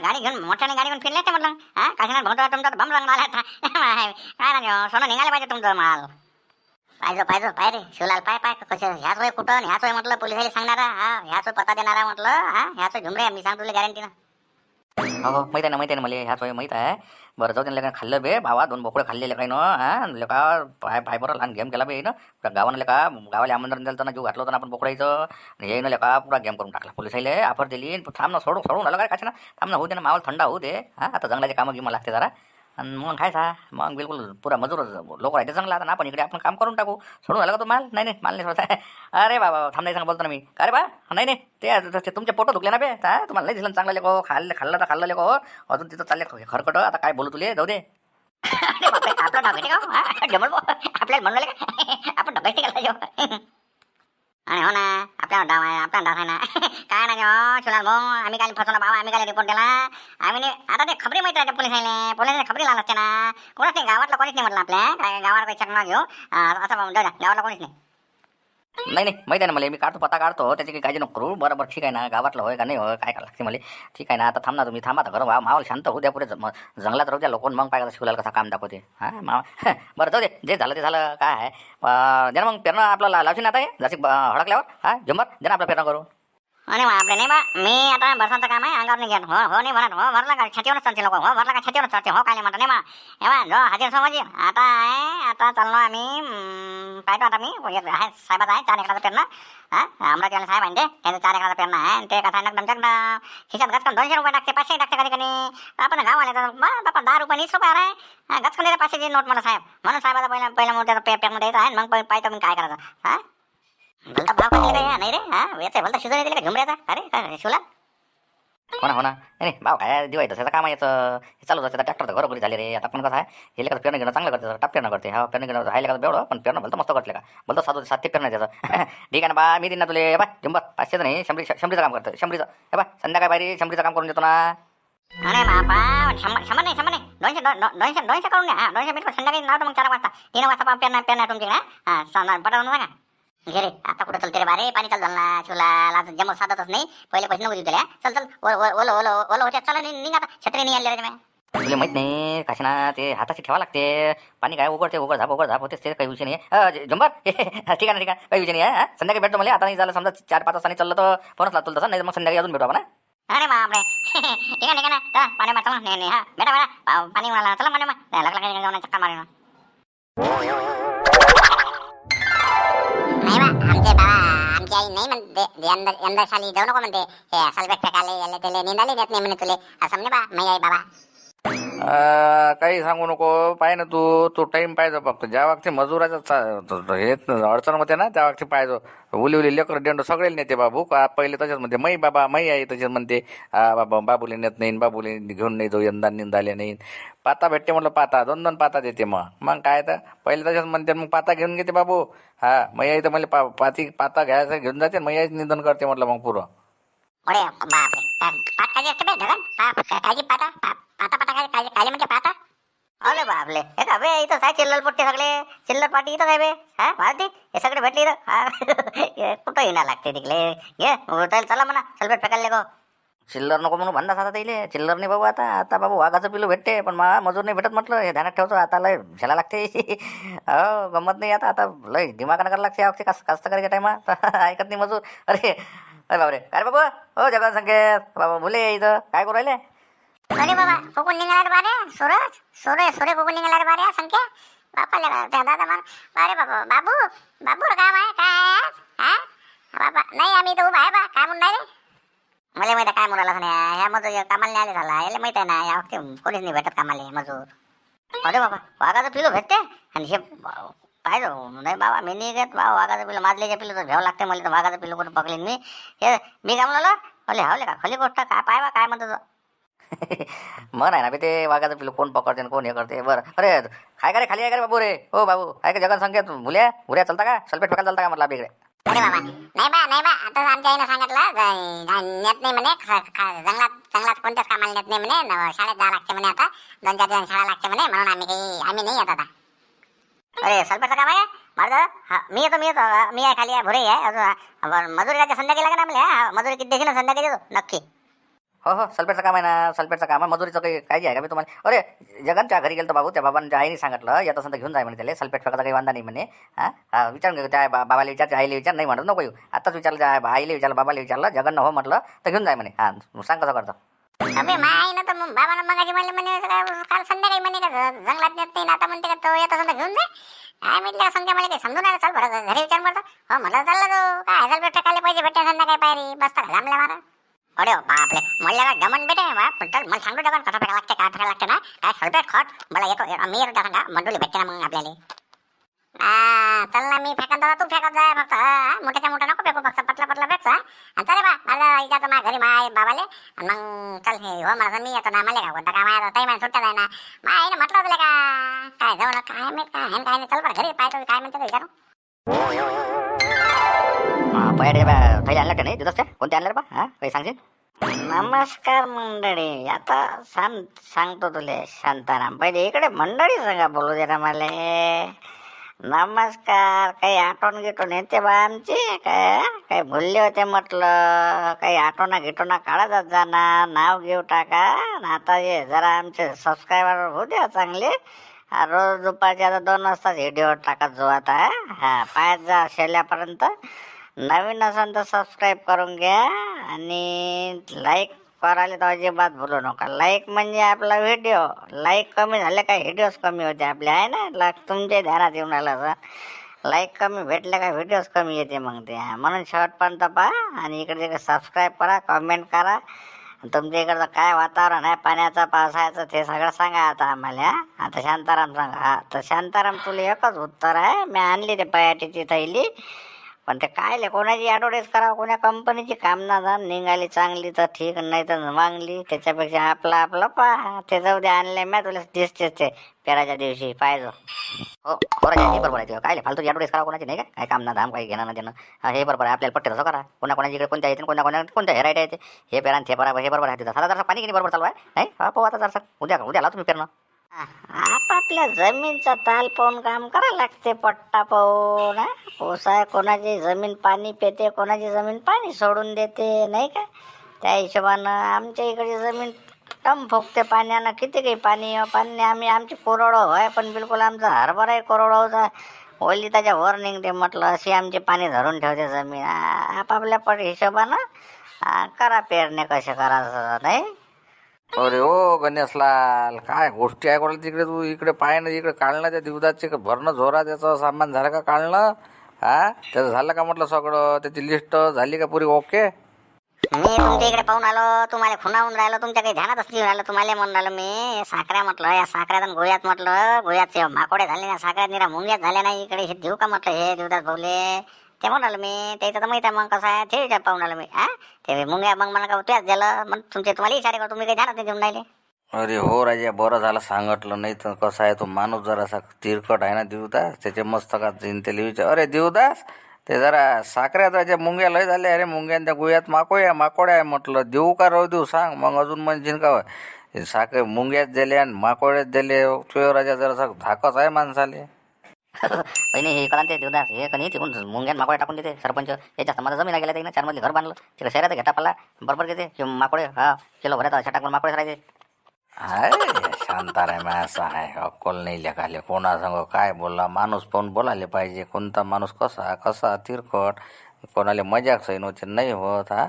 गाडी घेऊन मोठ्याने गाडी घेऊन फिरले ते म्हटलं? हा? काशीनाथ भाऊ तुमचा बम रंग माल काय ना सोनं निघालं पाहिजे तुमचं माल. पाहिजे पाहिजे पाय रे शिवलाल पाय पाय. कसं ह्याच वय कुठं? ह्याच वय म्हटलं पोलिसाला सांगणारा. हा ह्याच पता पत्ता देणारा म्हटलं हा ह्याच झुमरे मी सांगतो तुला गॅरंटीनं हो हो आहे ना माहीत आहे ना मला ह्याच वय माहीत आहे. बरं जाऊ त्यांना खाल्लं बे भावा दोन बोकडे खाल्लेले काय ना हा लेका पाय पाय बरं लहान गेम केला बे ना. गावानं लेका गावाला आमंत्रण दिलं होतं ना जीव घातलं होतं ना आपण बोकडायचं आणि हे ना लेका पुरा गेम करून टाकला. पोलिसाईले ऑफर दिली. थांब ना सोडून सोडून आलं काय काच ना. थांब ना होऊ दे ना मावळ थंड होऊ दे. हा आता जंगलाचे कामं गिमं लागते जरा. आणि मग खायचा मग बिलकुल पुरा मजूर लोक राहते चांगला. आता ना आपण इकडे आपण काम करून टाकू. सोडून आला का तो माल? नाही नाही माल नाही सोडता. अरे बाबा थांब नाही सांग बोलतो ना मी. अरे बा? नाही नाही ते ते तुमचे पोटं दुखले ना बे. हा? तुम्हाला नाही दिसलं चांगलं लेखो खाल्लं खाल्लं तर खाल्लं लेखो हो. अजून तिथं चालले खरकट. आता काय बोलू तुले? जाऊ दे. आपलं आपला आपल्याला म्हणलं आपण डबायचे आणि हो ना आपल्या डाव आहे आपला डाव आहे ना. काय ना जेव्हा शिवलाल भाऊ आम्ही काय फसवला भाऊ आम्ही काय रिपोर्ट दिला. आम्ही आता ते खबरी माहिती आहे पोलिसांनी. पोलिसांनी खबरी लावला असते ना. कोणाच नाही गावातला कोणीच नाही म्हटलं आपल्या. काय गावाला काही चकना घेऊ. असं जाऊ द्या गावाला कोणीच नाही. नाही नाही माहिती आहे ना मला मी काढतो पत्ता काढतो त्याची काही काळजी नको करू. बरं बरं ठीक आहे ना गावातलं होय का नाही होय काय करायला लागते मला? ठीक आहे ना आता थांब ना तुम्ही थांबा आता घर वा मावल शांत होऊ द्या पुढे जंगलात राहू द्या लोक मग पाहिजे शिवलाला कसा काम दाखवते. हां माव बरं जाऊ दे जे झालं ते झालं काय आहे? ज्या ना मग पेरणं आपलं ला- लावशील ना आता हे? जशी हडकल्यावर? हां झुंबर दे ना आपलं पेरणं करू आणि मग आपले नाही बा. मी आता बरसाचं काम आहे अंगावर नाही घेत. हो हो नाही म्हणत. हो भरला का? छातीवरच चालते लोक. हो भरला का? छातीवरच चालते. हो काय नाही म्हणत नाही बा. जो हजेर समजी म्हणजे, आता आहे आता चाललो आम्ही पाहतो आता मी आहे साहेबाचा आहे चार एकराचा पेरणं. हा अमरावतीवाले साहेब आहे ते. त्यांचं चार एकराचा पेरणं आहे. ते कसं आहे ना खिशात गचकन दोनशे रुपये टाकते पाचशे टाकते कधी कधी. आपण गाव आले तर बापा दहा रुपये वीस रुपये आहे गचकन देते पाचशेची नोट मला साहेब. म्हणून साहेबाचा पहिला पहिला मोठ्या पे पेरणं द्यायचा आहे मग पाहिजे मग काय करायचं? हा? भलता भाव कधी काय नाही रे हा याचा भलता शिजवून दिले का झुमऱ्याचा अरे शिवला हो ना हो ना नाही भाव काय दिवाळी तसं काम आहे याचं हे चालू असतं ट्रॅक्टर तर घरोघरी झाले रे आता पण कसं आहे हे लेकर पेरणं घेणं चांगलं करते टाप पेरणं करते हा पेरणं घेणं आहे लेकर बेवडं पण पेरणं भलतं मस्त करते का भलतं सात सात ते पेरणं त्याचं ठीक आहे ना बा मी दिन ना तुले बा जंबर पाचशेचं नाही शंभरी शंभरीचं काम करतं शंभरीचं हे बा संध्याकाळी बाहेर शंभरीचं काम करून देतो ना अरे बापा शंभर शंभर नाही शंभर नाही दोनशे दो- दो- दोनशे दोनशे करून हा दोनशे मीटर संध्याकाळी लावतो मग चार वाजता तीन वाजता पा पेरणं पेरणं तुमच्याकडे हा हा पटवून सांगा घे रे आता कुठं चलते रे बारे पाणी चालू झालं ना शिवला जमत साधतच नाही पहिले पैसे नको देऊ त्याला चल चल ओलं ओलं ओलं होत्या चला नि- निघ आता छत्री नाही आणले रे तुला माहीत नाही काशीना ते हाताशी ठेवा लागते पाणी काय उघडते उघड झाप उघड झाप होतेच ते काही विषय नाही जंबर ठीक आहे ना ठीक आहे काही विषय नाही आहे हा? संध्याकाळी भेटतो मला आता नाही झालं समजा चार पाच वाजता चाललं तर फोनच लागतो तसं नाही मग संध्याकाळी अजून भेटू आपण हा? अरे बापरे ठीक आहे ठीक आहे ना पाणी मा चला नाही नाही हा बेटा पाणी म्हणाला चला पाणी मा लागला काही चक्कर नाही बा आमचे बाबा आमची आई नाही म्हणते. यंदा यंदा साली जाऊ नको म्हणते. हे सलबेट फेकाले याले त्याले निंदाले देत नाही म्हणे तुले. असं म्हणे बा मी आई बाबा. काही सांगू नको. पाय ना तू. तो टाइम पाहिजे फक्त. ज्या वागते मजुराचं हे अडचण होते ना त्या वागते पाहिजे उली उली लेकर डेंडो सगळे नेते बाबू. पहिले तसेच म्हणते मै बाबा मै आई तसेच म्हणते. बाबा बाबूले नेत नाही बाबूले घेऊन नाही जाऊ यंदा निंदाले नाही पाता भेटते म्हटलं पाता. दोन दोन पाता देते मग. मग काय तर? पहिले तसेच म्हणते मग पाता घेऊन घेते बाबू. हा मै आई तर मला पा पाती पाता घ्यायचं घेऊन जाते. मै आईच निंदन करते म्हटलं मग पुरं. अरे बापरे पा- पाट काजी असते बे धगन पा- का- काजी पाटा पा- पाटा पाटा काजी काजी काली म्हणजे पाटा अरे बापले हे का बे इथं काय चिल्लर पोट्टे सगळे? चिल्लर पाटी इथं काय बे? हा मारती हे सगळे भेटले इथं? हा. हे कुठं येणार लागते तिकडे? घे चला म्हणा सलबेट फेकायला गो चिल्लर नको म्हणून भन्नास आता इले चिल्लर नाही बाबू आता. आता बाबू वाघाचं पिलू भेटते पण मा मजूर नाही भेटत म्हटलं. हे ध्यानात ठेवतो आता लय झेला लागते. हो गमत नाही आता आता लय दिमागानं करायला लागते. अवघे कस कस्त करायच्या टायमात ऐकत नाही मजूर. अरे अरे बाबरे काय रे बाबू हो जगन संकेत. बाबा मुले इथं. काय करू राहिले? अरे बाबा कोकून निघाला रे बारे सूरज? सूर्य सूर्य कोकून निघाला रे बारे संख्या बापाले दादा मग अरे बाबा बाबू बाबू काम आहे काय आहे आज? हा? बाबा नाही आम्ही इथं उभा आहे बा काय म्हणणार रे मला माहिती आहे काय म्हणाला नाही. ह्या मजूर कामाला नाही आले झाला. याला माहीत आहे ना या वक्ती कोणीच नाही भेटत कामाला मजूर. अरे बाबा वाघाचं पिलो भेटते? आणि हे पाहिजे नाही बाबा मी नाही घेत बाबा वाघाचं पिलो माजल्याच्या पिलो तर घ्यावं लागते मला तर वाघाचं पिलो कुठं पकलीन मी. हे मी काय म्हणाला? अरे हवले का? खली गोष्ट काय पाय बा काय म्हणतो मन आहे ना ते वाघाचं पिलं कोण पकडते कोण हे करते? बरं. अरे काय का रे खाली आहे का रे बाबू रे हो बाबू. आहे का जगन संकेत? मुल्या मुल्या चालता का? सल्फेट फेकायला चालता का म्हटलं आपल्या अरे बाबा. नाही बा नाही बा. आता आमच्या आईनं सांगितलं नेत नाही म्हणे. जंगलात जंगलात कोणत्याच कामाला नेत नाही म्हणे. शाळेत जावं लागते म्हणे आता. दोन चार दिवस शाळा लागते म्हणे. म्हणून आम्ही काही आम्ही नाही येत आता. अरे सल्फेटचं काम आहे? माझं मी येतो मी येतो. मी आहे खाली आहे भुरे आहे. अजून मजुरी काय संध्याकाळी लागेल आम्हाला मजुरी किती देशील संध्याकाळी देतो? नक्की. हो हो सल्फेटचं काम आहे ना सल्फेटचं काम आहे. मजुरीचं काही काळजी आहे का मी तुम्हाला? अरे जगनच्या घरी गेलो बाबू त्या बाबांच्या आईने सांगितलं येतं तर घेऊन जाय म्हणे त्याला. सल्फेट फेकायचा काही वांदा नाही म्हणे. हां? विचारून घेऊ त्या बा- बाबाला विचार त्या आईला विचार नाही म्हणत नको येऊ. आताच विचारलं त्या आईला विचारलं बाबाला विचारलं जगन हो म्हटलं तर घेऊन जाय म्हणे. हां सांग कसं करतो. अबे मा आई ना तर मग बाबानं मगाशी म्हणले म्हणे काय काल संध्याकाळी म्हणे का ज- जंगलात नेत नाही आता म्हणते का तो येत असं घेऊन जाय काय म्हटलं का संध्या मला काही समजून आलं चल बरं घरी विचार म्हणतो हो मला चालला तो काय हजार भेट टाकायला पाहिजे भेटते संध्याकाळी पायरी. बसता का जमल्या अरे बापले मला का गमन बेटे बा पण तर मला सांगतो डबन कसं फेका लागते काय फेका लागते ना. काय सल्फेट खट. मला येतो मी येतो त्या मंडोली भेटते ना मग आपल्याला. चल ना मी फेकत दादा तू फेकत जाय फक्त मोठ्याच्या मोठा नको फेकू फक्त पटला पटला फेकचा आणि चले बा माझा इथं माझ्या घरी माय बाबाले. आणि मग चल हे हो मला मी येतो ना मला काय कोणता काम आहे ताई मला सुट्ट्या जाय ना माय आईने म्हटलं तुला का? काय जाऊ ना काय माहीत काय काय नाही. चल बरं घरी पाहतो काय म्हणतो विचारू. पयाडे बा आणलं का नाही दुधाच्या कोणते आणलं रे बा हां काही सांगशील नमस्कार मंडळी आता सांग सांगतो तुले शांताराम पहिले इकडे मंडळी सांगा बोलू दे ना मला नमस्कार काही आठवण गिटवण येते बा आमची काय काही भुलले होते म्हटलं काही आठवणा गिटवणा काढतच जाणार नाव घेऊ टाका आणि आता ये जरा आमचे सबस्क्रायबर होऊ द्या चांगले रोज दुपारच्या आता दोन वाजताच व्हिडिओ टाकत जो आता हा पायात जा शेल्यापर्यंत नवीन असेल तर सबस्क्राईब करून घ्या आणि लाईक करायला तर अजिबात भुलू नका. लाईक म्हणजे आपला व्हिडिओ लाईक कमी झाले का व्हिडिओज कमी होते आपले आहे ना? लाईक तुमच्या ध्यानात येऊन राहिलं असं. लाईक कमी भेटले का व्हिडिओज कमी येते मग ते. म्हणून शेवटपर्यंत पहा आणि इकडे तिकडे सबस्क्राईब करा कमेंट करा. तुमच्या इकडचं काय वातावरण आहे पाण्याचं पावसाळ्याचं ते सगळं सांगा आता आम्हाला आता शांताराम सांगा. हा तर शांताराम तुला एकच उत्तर आहे. मी आणली ते पयाटीची थैली. पण ते काय कोणाची ॲडव्हर्टाईज करावं? कोण्या कंपनीची काम ना जा निघाली चांगली तर ठीक नाही तर मागली. त्याच्यापेक्षा आपलं आपलं पहा ते जाऊ दे आणले मॅ तुला दिसतेच ते. पेराच्या दिवशी पाहिजो हो बरं हे बरोबर आहे काय फालतू ॲडव्हर्टाईज करावं कोणाची? नाही काय काम ना धाम काही घेणं ना देणं. हे बरोबर आहे. आपल्याला पट्टे तसं करा. कोणा कोणाची इकडे कोणत्या येते कोणत्या कोणा कोणत्या हेरायट येते हे पेरा ते पेरा हे बरोबर आहे तिथं. साधा जरा पाणी किती बरोबर चालू आहे? नाही? हो आता जरा उद्या उद्या तुम्ही पेरणं. आपापल्या जमीनचा ताल पाहून काम करा लागते पट्टा पाहून ओसाय कोणाची जमीन पाणी पेते कोणाची जमीन पाणी सोडून देते नाही का? त्या हिशोबानं आमच्या इकडे जमीन टम फुकते पाण्यानं किती काही पाणी पाणी आम्ही आमची कोरडो होय पण बिलकुल आमचा हरभराही आहे कोरडोचा ओली त्याच्या वर निघते म्हटलं अशी आमची पाणी धरून ठेवते जमीन. आपापल्या पट हिशोबानं करा पेरणे कसे करायचं नाही? अरे ओ गणेशलाल काय गोष्टी आहे कोणाला तिकडे तू? इकडे पाय ना इकडे काढणं त्या दिवदाचे भरणं झोरा त्याचं सामान झालं का काढणं? हा? त्याचं झालं का म्हटलं सगळं? त्याची लिस्ट झाली का पुरी? ओके मी तुमच्या इकडे पाहून आलो तुम्हाला खुणावून राहिलो तुमच्या काही ध्यानातच नाही राहिलं तुम्हाला म्हणून राहिलो मी. साखऱ्या म्हटलं या साखऱ्यात आणि गोळ्यात म्हटलं गोळ्यात माकोडे झाले ना साखऱ्यात निरा मुंग्यात झाल्या नाही इकडे हे देऊ का म्हटलं हे देवदास भाऊले? ते म्हणून आलो मी त्याचं तर माहिती आहे मग कसं आहे ते विचार पाहून आलो मी. हा? ते मुंग्या मग मला का त्याच झालं? मग तुमचे तुम्हाला इशारे का तुम्ही काही ध्यानात नाही देऊन राहिले. अरे हो राजा बरं झालं सांगितलं. नाही तर कसं आहे तो माणूस जरासा तिरकट आहे ना देवदास? त्याचे मस्तकात जाईन त्याला विचार. अरे देवदास ते जरा साखऱ्यात राजा मुंग्या लय झाले. अरे मुंग्यान त्या गुयात माकोया माकोड्या आहे म्हटलं. देऊ का राहू देऊ सांग. मग अजून म्हणशील का? साखरे मुंग्यात दिले आणि माकोड्यात दिले. तुझ्या राजा जरासा धाकच आहे माणसाले. पहिने हे कळा ते देवदास हे कणी तिकडून मुंग्यात माकोडे टाकून देते सरपंच. याच्या समाजा जमीन गेला त्यानं चारमधले घर बांधलं. तिकडे शहरात घेता पाला बरोबर घेते. कि माकोडे हा किलो भरत अशा टाकून माकोडे राहते हाय शांताराम असं आहे अक्कल नाही लेखाले कोणा सांग काय बोलला? माणूस पाहून बोलायला पाहिजे. कोणता माणूस कसा कसा तिरकट कोणाला मजाक सही होते नाही होत हा?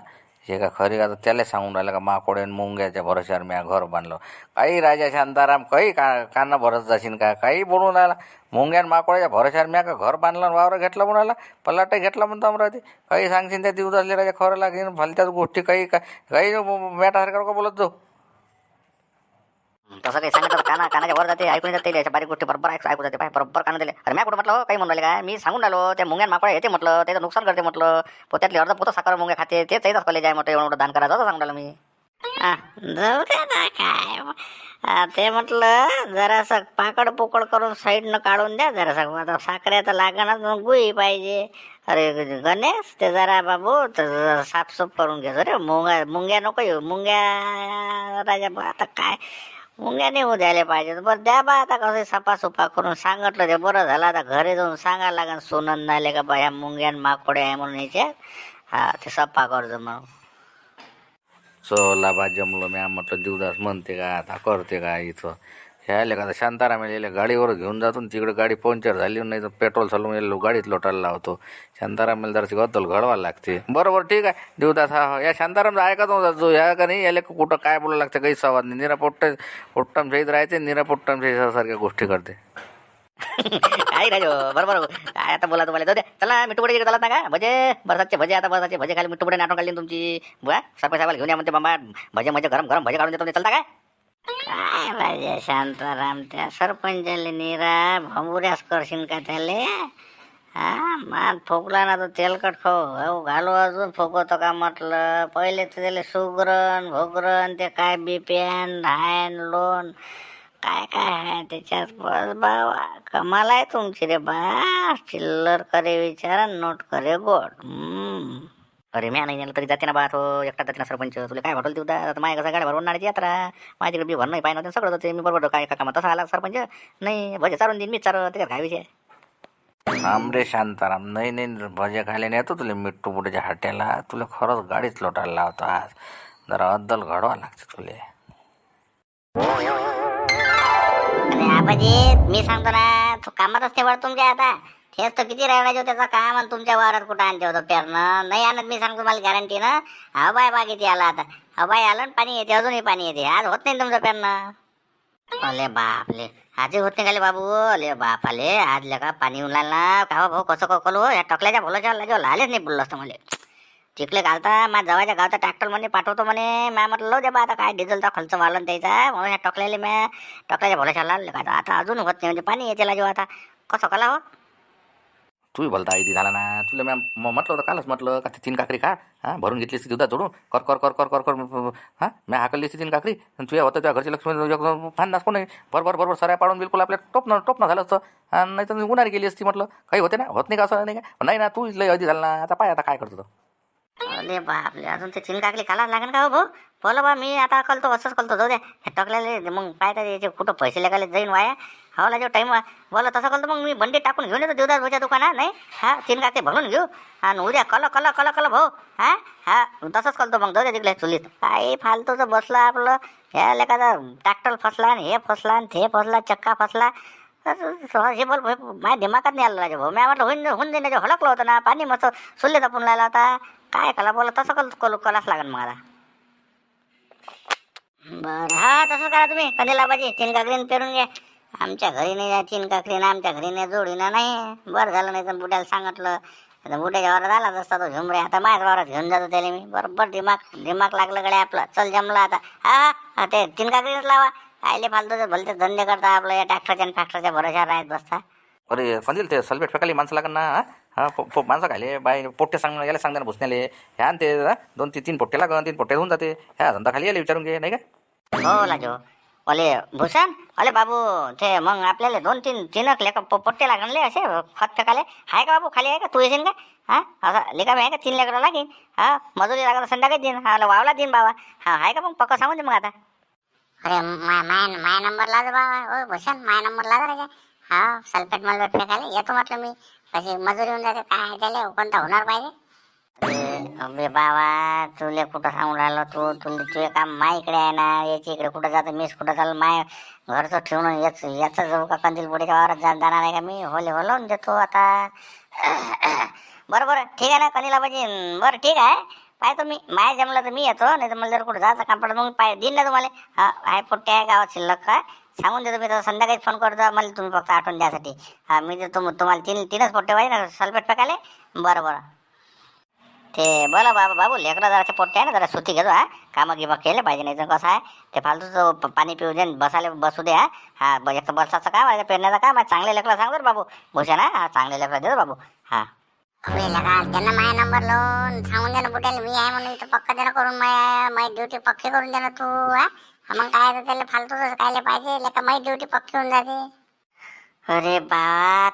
हे का खरी का? त्याला सांगून राहिलं का माकोडे मुंग्याच्या भरोश्यावर मी घर बांधलं. काही राजा शांताराम काही का काना भरत जाशील का? काही बोलून राहिला. मुंग्यान माकोड्याच्या भरोश्यावर मी का घर बांधलं आणि वावर घेतलं म्हणून राहिला. पल्लाट घेतला म्हणतो अमरावती काही सांगशील त्या दिवसाले राजा खरं लागेल भलत्याच गोष्टी काही काही मॅटासारखं का बोलत जाऊ. तसं काही सांगितलं काना कानाच्या वर जाते ऐकून जाते याच्या बारीक गोष्टी बरोबर ऐकू ऐकू जाते पाय बरोबर काना दिले. अरे मी कुठं म्हटलं हो, काही म्हणून राहिले काय? मी सांगून राहिलो त्या मुंग्यान माकोड्या येते म्हटलं त्याचं नुकसान करते म्हटलं. पोत्यातली अर्ध पोतं साखर मुंग्या खाते ते त्याचाच कॉलेज आहे म्हटलं एवढं दान करायचं असं सांगून राहिलो मी. जाऊ दे ना काय. ते म्हटलं जरासं पाकड पोकड करून साईडनं काढून द्या जरासं आता साखऱ्याचं लागणच मग गुई पाहिजे. अरे गणेश ते जरा बाबू ते जरा साफसूफ करून घे. रे मुंग्या मुंग्या नको येऊ मुंग्या राजा बा, आता काय? मुंग्या नाही द्यायला पाहिजे. बरं द्या बा आता कसं सपा सुपा करून सांगितलं ते बरं झालं. आता घरी जाऊन सांगायला लागेल सोनं नाले का बा ह्या मुंग्यान माकोड्या आहे म्हणून याच्या हा ते सप्पा करतो मग. चला बा जमलो मी. म्हटलं देवदास म्हणते का आता करते का इथं. ह्या का शांताराम यायला गाडीवर घेऊन जातो आणि तिकडे गाडी पंक्चर झाली नाही तर पेट्रोल चालून येलो गाडीत लोटायला लावतो शांताराम जराशी गद्दल घडवायला लागते. बरोबर ठीक आहे. देवदास हा हा. या शांताराम ऐकत नव्हता जो या का नाही याला कुठं काय बोलायला लागतं काही सवाद नाही. निरापोट्ट पोट्टम शहीद राहते निरापोट्टम शहीद सारख्या गोष्टी करते. काय राजो बरोबर काय आता बोला तुम्हाला जाऊ द्या. चला मिठू पुढे चालत ना का? भजे बरसातचे भजे आता बरसातचे भजे खाली मिठू पुढे नाटून काढली तुमची. बुवा सरपंच साहेबाला घेऊन या म्हणते बाबा भजे म्हणजे गरम गरम भजे काढून देतो चलता काय काय पाहिजे शांताराम त्या सरपंचाले निरा भंबुऱ्यास करशील का त्याले? हा? मान फोकला ना तो तेलकट खो हो घालू अजून फोकवतो का म्हटलं? पहिले तर त्याला सुगरण भोगरण ते काय बिप्यान हायन लोन काय काय आहे त्याच्यात? बस बाबा कमाल आहे तुमची रे बा. चिल्लर करे विचार नोट करे गोड. हम्म. अरे म्या नाही नेलं तरी जाते ना बा तो एकटा जाते ना सरपंच. तुला काय वाटलं तिथं आता माझ्या कसं गाड्या भरवून नाण्याची यात्रा. माझ्या तिकडे बी भरणं पाहिजे नव्हतं सगळं होते मी बरोबर काय कामा तसा आला सरपंच? नाही भजे चारून देईन मीच चार त्याच्यात काय विषय? आमरे शांताराम. नाही नाही भजे खायला नेतो तुला. मिट्टू पुढेच्या हाट्याला. तुला खरंच गाडीच लोटायला लावतो आज. जरा अद्दल घडवा लागते तुले. अरे आबाजी मी सांगतो ना तू कामातच ते वळ तुमच्या आता. तेच तर किती राहिला त्याचा काम आणि तुमच्या वावरात कुठं आणते होतं पेरणं? नाही आणत मी सांगतो मला गॅरंटी ना. हा बाय बागेत आला आता. हा बाय आलं आणि पाणी येते अजूनही पाणी येते. आज होत नाही तुमचं पेरणं? अले बापले. आजही होत नाही का बाबू? अले बापाले आज लगा पाणी येऊन ना. का हो भाऊ कसं कळलो या टकल्याच्या भोलाच्या लाजो आलेच नाही बोललो असतं मला. तिकडे घालता माझ्या जवळच्या गावचा ट्रॅक्टर म्हणे पाठवतो म्हणे. मॅ म्हटलं दे बा आता काय डिझेलचा खर्च वाढला द्यायचा त्याचा. म्हणून ह्या टकल्याला मॅ टकल्याच्या भोलाच्या लागले का आता अजून होत नाही म्हणजे पाणी येते लाजो आता. कसं कला हो? तू बोलता आई झाला ना. तुला मॅम म्हटलं होतं कालच म्हटलं का ते तीन काकरी खा? हां भरून घेतली असती दुधा जोडून. कर कर कर कर कर कर हां मी हाकलली असती तीन काकरी. आणि तुझ्या होतं तुझ्या घरची लक्ष्मी फांदास कोणी बरोबर बरोबर सऱ्या पाडून बिलकुल आपल्या टोपणं टोपणं झालं असतं. आणि नाही तर उन्हाळी गेली असती म्हटलं. काही होते ना? होत नाही का असं? नाही का? नाही ना तू लय आधी झाला ना. आता पाय आता काय करतो तर अरे बापले अजून ते चिलकाकली खालाच लागेल का हो भाऊ? बोला बा मी आता कळतो असंच कळतो जाऊ द्या. हे टकल्याले मग काय तर याचे कुठं पैसे लगाले जाईन वाया? हो जो टाईम बोला तसं कळतो मग मी बंडी टाकून घेऊन येतो देवदास भाऊच्या दुकानात नाही? हा तीन भरून घेऊ. आणि उद्या कल कल कल कल भाऊ हा? हा तसंच कळतो मग जाऊ द्या तिकडे चुलीत. काही फालतूचं बसलं आपलं? ह्या लेखाचा ट्रॅक्टर फसला आणि हे फसला आणि ते फसला चक्का फसला. हे बोल माझ्या दिमागात नाही आलं राजा भाऊ. मी म्हटलं होऊन होऊन देण्याचे हलकलं होतं ना पाणी मस्त सुल्ले जपून लायला होता. काय कला बोला तसं कल कल कलाच लागेल मग आता. बरं हा तसं करा तुम्ही. कधी लाभाजी तीन काकडीने पेरून घ्या. आमच्या घरी नाही या तीन काकडीनं आमच्या घरी नाही जोडीनं नाही. बरं झालं नाही तर बुड्याला सांगितलं. आता बुड्याच्या वारात आला असता तो झुमरे. आता माझ्याच वारात घेऊन जातो त्याला मी. बरोबर दिमाग दिमाग लागलं गड्या आपलं. चल जमलं आता. हा हा ते तीन काकडीनंच लावा. आयले फालतूचे भलते धंदे करता आपलं. या ट्रॅक्टरच्या आणि फॅक्टरच्या भरोशावर राहत बसता. अरे समजेल ते सलबेट फेकाली माणसं लागेल ना हा? हा पो माणसं खाले बाय पोट्टे सांग याला सांगणार भुसण्याले. ह्या ते? दोन तीन तीन पोट्टे लागन तीन पोट्टे होऊन जाते. ह्या धंदा खाली याला विचारून घे नाही का? हो लाजो. अले भूषण? अले बाबू ते मग आपल्याला दोन तीन तीनक लेका प- पट्टे लागले असे खत फेकाले आहे का बाबू खाली आहे का? तू येशील का? हा? असं लेका आहे का? तीन लेकरं लागेल हा? मजुरी लागलं संध्याकाळी देईन. हा वावला देईन बाबा. हा आहे का मग? पक्का सांगून दे मग आता. अरे माय माय नंबर लाज बाबा. ओ भूषण माय नंबर लाज रे हा सल्फेट मल्फेट फेकाले येतो म्हटलं मी. अशी मजुरी होऊन जाते काय त्याला? कोणता होणार पाहिजे? अबे बाबा तुले कुठं सांगून राहिलो तू? तुला तुझे काम माय इकडे आहे ना याची इकडे कुठं जातं मीच कुठं चाललं माय घरचं ठेवून याच याचं जाऊ का कंदील बुडीच्या वावरात जा जाणार आहे का मी? होले होलवून देतो आता. बरं बरं ठीक आहे ना कंदीला पाहिजे बरं ठीक आहे. पाहतो मी माय जमलं तर मी येतो नाही तर मला जर कुठं जायचं काम पडलं मग पाय देईन ना तुम्हाला. हा आहे पोट्टे आहे गावात शिल्लक का सांगून देतो मी तसं संध्याकाळी फोन करतो मला तुम्ही फक्त आठवण द्यासाठी हा मी देतो तुम तुम्हाला तीन तीनच पोट्टे पाहिजे ना सल्फेट फेकाले बरं बरं. ते बोला बाबा बाबू लेकरं जराचे पोट्टे आहे ना जरा सुती घेतो हा. कामं गिमं केले पाहिजे नाही तर कसं आहे? ते फालतूचं पाणी पिऊ दे बसायला बसू दे हा. हा एक तर बसाचं काम आहे पेरण्याचं काम आहे चांगले लेकरं सांगतो बाबू. भूषण हा चांगले लेकरं देतो बाबू हा. त्यांना माझा नंबर लावून सांगून दे ना बुट्याला. मी आहे म्हणून पक्का देणं करून माझ्या माझी ड्युटी पक्की करून दे ना तू हा, मग काय तर त्याला फालतूच कायले पाहिजे? लेका माझी ड्युटी पक्की होऊन जाते. अरे बा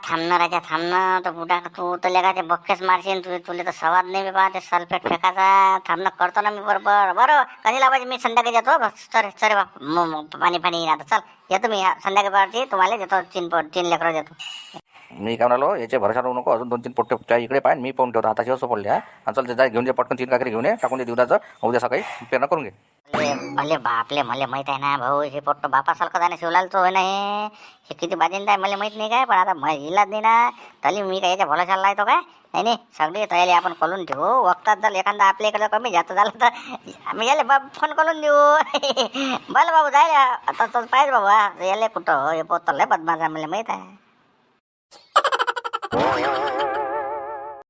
थांबणं राजा थांबणं तर बुडा तू तर लेका ते बक्केच मारशील तू तुला तर सवाद नाही बा ते सल्फेट फेकायचा. थांबणं करतो ना मी बरोबर. बरं कधी लावायची? मी संध्याकाळी येतो बस. सर सर बा. पाणी पाणी येईन आता चल. येतो मी संध्याकाळी तुम्हाला देतो तीन पोट तीन लेकरं देतो. मी काय म्हणालो याच्या भरोसा राहू नको अजून दोन तीन पोट्टे त्या इकडे पाहिजे मी पाहून ठेवतो हाताशी असं पडले हा आणि चल ते घेऊन जे पटकन तीन काकरी घेऊन ये टाकून दे दिवसाचं उद्या सकाळी पेरणं करून घे. अरे बापले मले माहीत आहे ना भाऊ हे पोट्ट बापासारखं जाणे शिवलालचं होय ना हे. हे किती बाजिंदा आहे मला माहीत नाही काय पण आता म- इलाज नाही ना. तली मी काय याच्या भरोशाला तो काय? नाही नाही सगळी तयारी आपण करून ठेवू. वक्तात जर एखादा आपल्या इकडं कमी जास्त झालं तर आम्ही याले बाप फोन करून देऊ. बरं बाबू जायला आता तर पाहिजे बाबा याले कुठं हे पोत लय बदमाश आहे मला माहीत आहे.